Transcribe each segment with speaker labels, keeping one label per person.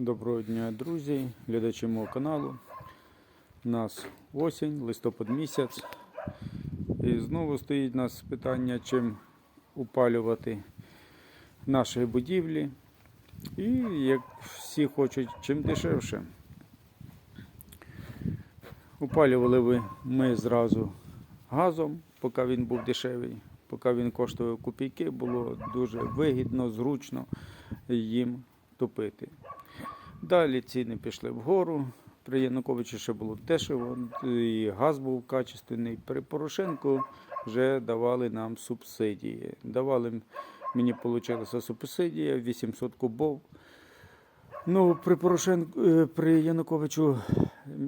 Speaker 1: Доброго дня, друзі, глядачі мого каналу. У нас осінь, листопад місяць. І знову стоїть у нас питання, чим опалювати наші будівлі. І як всі хочуть, чим дешевше. Опалювали ви ми зразу газом, поки він був дешевий, поки він коштував копійки, було дуже вигідно, зручно їм топити. Далі ціни пішли вгору. При Януковичі ще було дешево, і газ був качественний. При Порошенку вже давали нам субсидії. Давали мені вийшла субсидія 800 кубов. Ну, при Порошенку, е, при Януковичу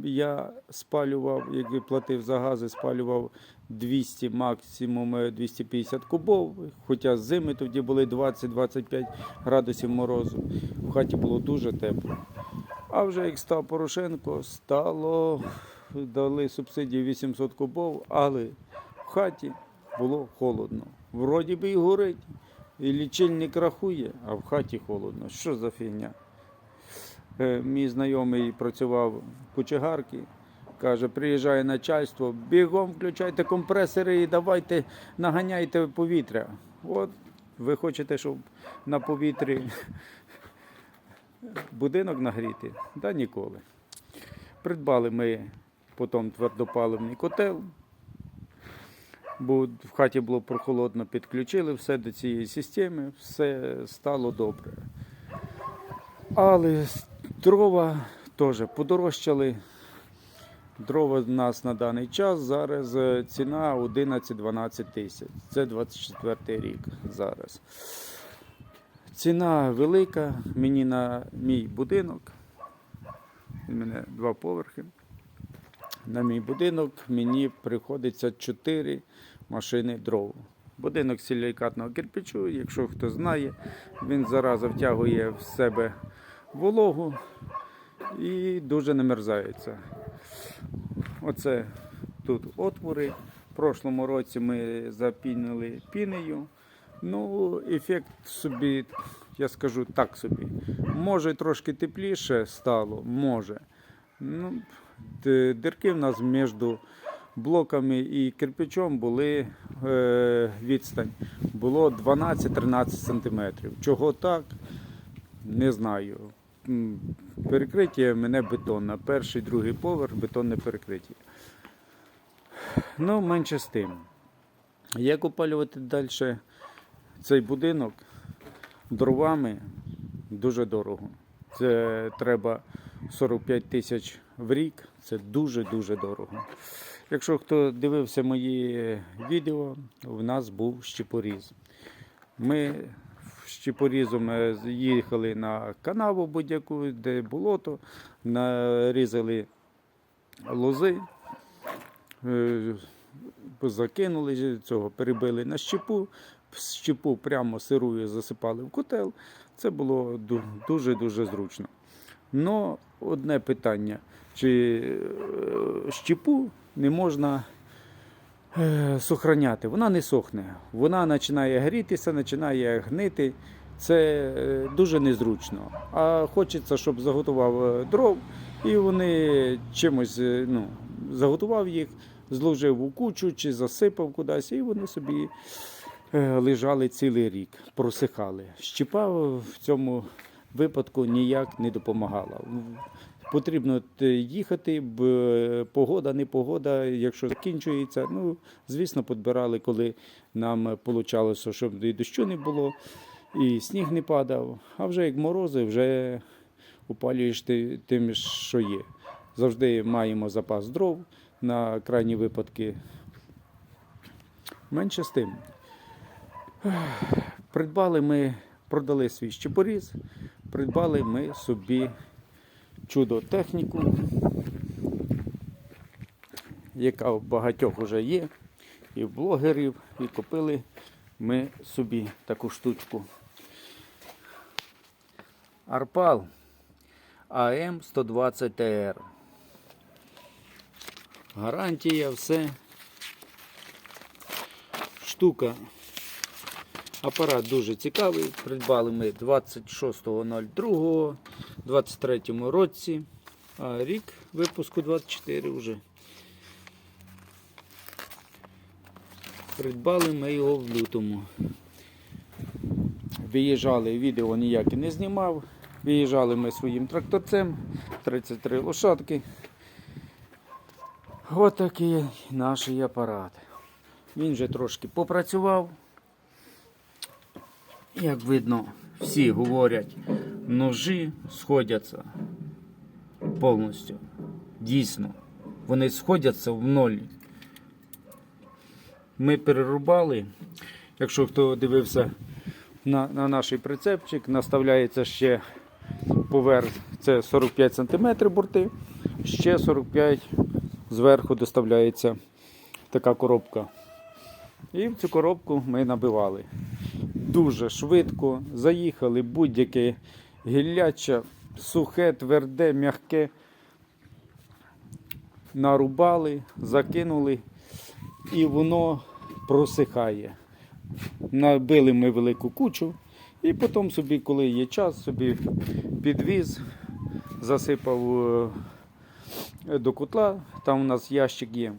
Speaker 1: я спалював, як платив за гази, спалював 200, максимум е, 250 кубов. Хоча зими тоді були 20-25 градусів морозу. В хаті було дуже тепло. А вже як став Порошенко, стало, дали субсидії 800 кубов, але в хаті було холодно. Вроді би і горить, і лічильник рахує, а в хаті холодно. Що за фігня? Е, Мій знайомий працював в кочегарці, каже, приїжджає начальство, бігом включайте компресори і давайте наганяйте повітря. От ви хочете, щоб на повітрі будинок нагріти? Да ніколи. Придбали ми потім твердопаливний котел, бо в хаті було прохолодно, підключили все до цієї системи, все стало добре. Але дрова теж подорожчали. Дрова в нас на даний час зараз е, ціна 11-12 тисяч. Це 24 рік зараз. Ціна велика. Мені на мій будинок. У мене два поверхи. На мій будинок мені приходиться 4 машини дров. Будинок силікатного кирпичу, якщо хто знає, він зараза втягує в себе вологу і дуже не мерзається. Оце тут отвори. В прошлому році ми запінили пінею. Ну, ефект собі, я скажу так собі. Може трошки тепліше стало, може. Ну, д- дирки в нас між блоками і кирпичом були е, відстань. Було 12-13 сантиметрів. Чого так? Не знаю. Перекриття мене бетонне. Перший, другий поверх бетонне перекриття. Ну, менше з тим. Як опалювати далі цей будинок дровами дуже дорого. Це треба 45 тисяч в рік. Це дуже-дуже дорого. Якщо хто дивився мої відео, в нас був щепоріз. Ми щепорізом е, їхали на канаву будь-яку, де болото, нарізали лози, е, закинули цього, перебили на щепу, щепу прямо сирою засипали в котел. Це було дуже-дуже зручно. Но одне питання: чи е, щепу не можна сохраняти? Вона не сохне. Вона починає грітися, починає гнити. Це е, дуже незручно. А хочеться, щоб заготував е, дров, і вони чимось е, ну, заготував їх, зложив у кучу чи засипав кудись, і вони собі е, лежали цілий рік, просихали. Щепа в цьому випадку ніяк не допомагала. Потрібно їхати, е, погода, не погода, якщо закінчується. Ну, звісно, підбирали, коли нам вийшло, щоб і дощу не було, і сніг не падав. А вже як морози, вже опалюєш ти- тим, що є. Завжди маємо запас дров на крайні випадки. Менше з тим. Придбали ми, продали свій щепоріз, придбали ми собі чудо техніку, яка у багатьох вже є, і в блогерів, і купили ми собі таку штучку. Арпал АМ 120 ТР. Гарантія, все. Штука Апарат дуже цікавий. Придбали ми 26.02 23 році. А рік випуску 24 вже. Придбали ми його в лютому. Виїжджали, відео ніяке не знімав. Виїжджали ми своїм тракторцем, 33 лошадки. Отакий наш апарат. Він вже трошки попрацював. Як видно, всі говорять, ножі сходяться повністю. Дійсно, вони сходяться в ноль. Ми перерубали. Якщо хто дивився на, на наш прицепчик, наставляється ще поверх це 45 см борти, ще 45 зверху доставляється така коробка. І в цю коробку ми набивали. Дуже швидко заїхали будь-яке гілляча, сухе, тверде, м'яке. Нарубали, закинули, і воно просихає. Набили ми велику кучу, і потім собі, коли є час, собі підвіз, засипав е, до котла, там у нас ящик є.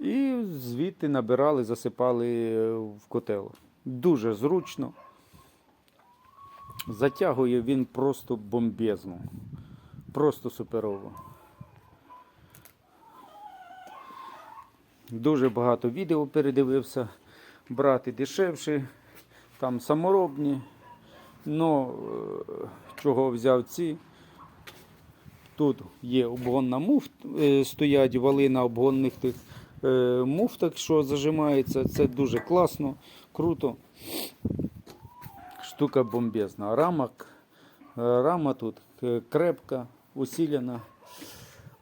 Speaker 1: І звідти набирали, засипали е, в котел. Дуже зручно. Затягує він просто бомбезно. Просто суперово. Дуже багато відео передивився. Брати дешевші, там саморобні. Е, чого взяв ці? Тут є обгонна муфт, е, стоять вали на обгонних тих е, муфтах, що зажимається. Це дуже класно, круто. Штука бомбезна. Рамок, е, рама тут е, крепка, усилена.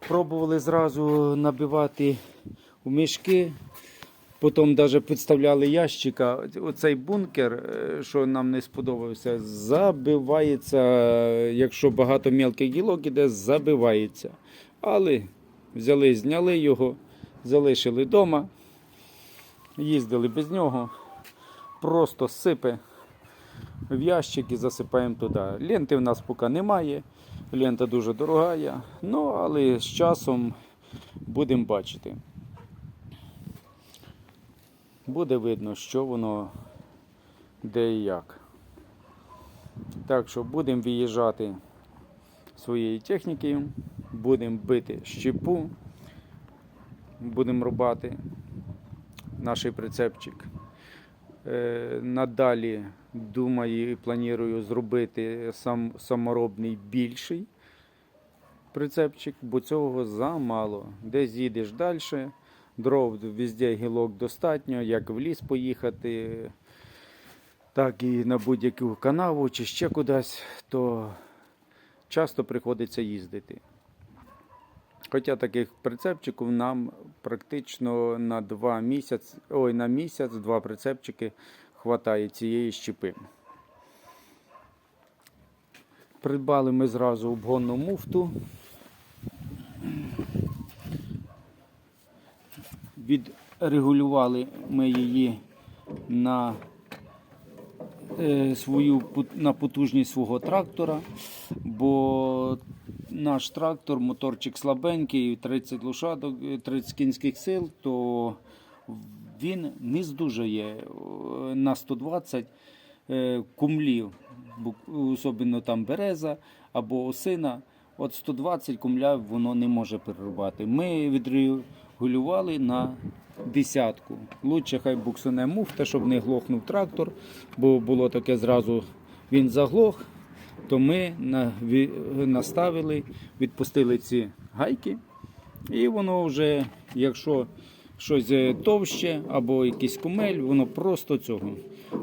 Speaker 1: Пробували зразу набивати у мішки. Потім навіть підставляли ящика. Оцей бункер, е, що нам не сподобався, забивається, якщо багато мілких гілок іде, забивається. Але взяли, зняли його, залишили вдома, їздили без нього, просто сипе в ящик і засипаємо туди. Ленти в нас поки немає, лента дуже дорога, ну але з часом будемо бачити буде видно, що воно де і як. Так що будемо виїжджати своєю технікою, будемо бити щепу, будемо рубати наш прицепчик. Е, надалі думаю і планую зробити сам, саморобний більший прицепчик, бо цього замало. Десь їдеш далі. Дров везде гілок достатньо, як в ліс поїхати, так і на будь-яку канаву чи ще кудись, то часто приходиться їздити. Хоча таких прицепчиків нам практично на два місяць, ой, на місяць два прицепчики хватає цієї щепи. Придбали ми зразу обгонну муфту. Відрегулювали ми її на е, свою на потужність свого трактора, бо наш трактор, моторчик слабенький, 30 лошадок, е, 30 кінських сил, то він не здужає е, на 120 е, кумлів, особливо там береза або осина. От 120 кумля воно не може перерубати. Ми відрегулювали на десятку. Лучше хай буксуне муфта, щоб не глохнув трактор, бо було таке зразу він заглох, то ми наставили, відпустили ці гайки, і воно вже, якщо щось е, товще або якийсь кумель, воно просто цього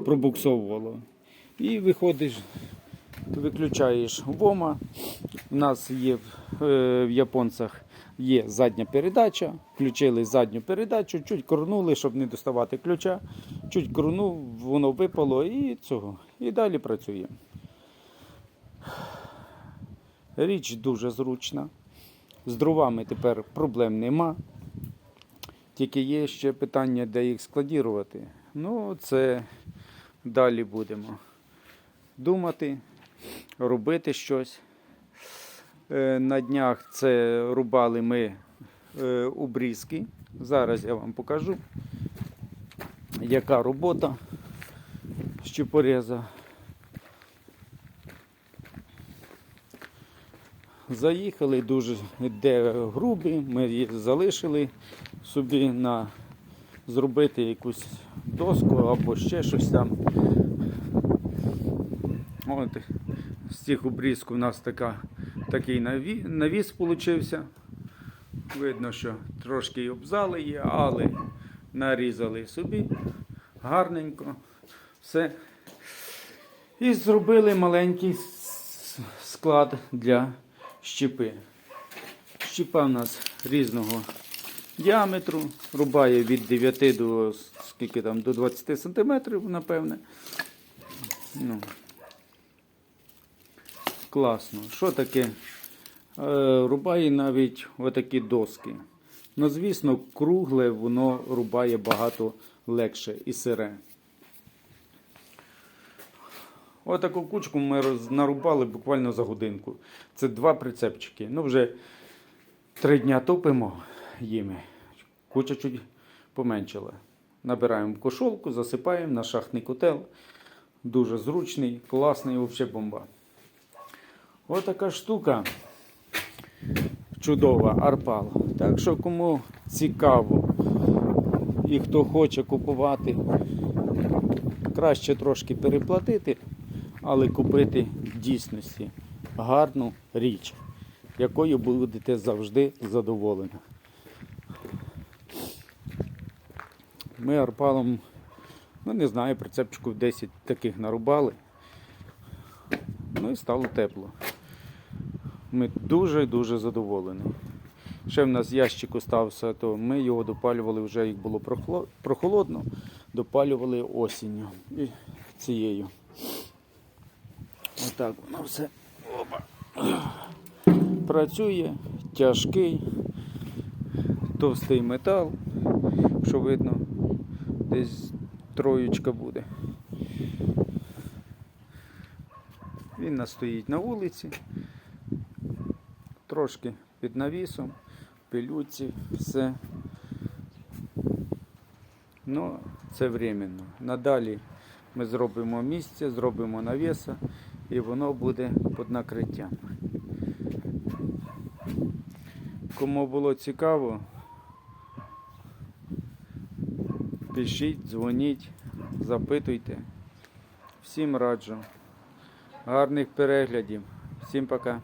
Speaker 1: пробуксовувало. І виходиш, виключаєш вома. У нас є в, е, японцях є задня передача. Включили задню передачу, чуть корнули, щоб не доставати ключа. Чуть корнув, воно випало і цього. І далі працює. Річ дуже зручна. З дровами тепер проблем нема. Тільки є ще питання, де їх складірувати. Ну, це далі будемо думати, робити щось. Е, На днях це рубали ми е, обрізки. Зараз я вам покажу, яка робота щепореза. Заїхали дуже де грубі, ми їх залишили собі на зробити якусь доску або ще щось там. От, з цих обрізків у нас така, такий наві- навіс получився. Видно, що трошки обзали є, але нарізали собі гарненько. Все. І зробили маленький склад для щепи. Щепа у нас різного діаметру, рубає від 9 до скільки там, до 20 сантиметрів, напевне. Ну, класно. Що таке? Е, рубає навіть отакі доски. Ну, звісно, кругле воно рубає багато легше і сире. Отаку кучку ми нарубали буквально за годинку. Це два прицепчики. Ну, вже три дня топимо їми. Куча чуть поменшила. Набираємо кошолку, засипаємо на шахтний котел. Дуже зручний, класний, взагалі бомба. Отака штука чудова, арпал. Так що кому цікаво і хто хоче купувати, краще трошки переплатити, але купити в дійсності гарну річ, якою будете завжди задоволені. Ми арпалом, ну не знаю, прицепчиків 10 таких нарубали. Ну і стало тепло. Ми дуже-дуже задоволені. Ще в нас ящик остався, то ми його допалювали вже як було прохолодно, допалювали осінню цією. Отак воно все Опа. працює, тяжкий, товстий метал, що видно, десь троєчка буде. Він нас стоїть на вулиці, трошки під навісом, пилюці, все. Ну, це временно. Надалі ми зробимо місце, зробимо навіса і воно буде під накриттям. Кому було цікаво, пишіть, дзвоніть, запитуйте. Всім раджу. Гарних переглядів. Всім пока.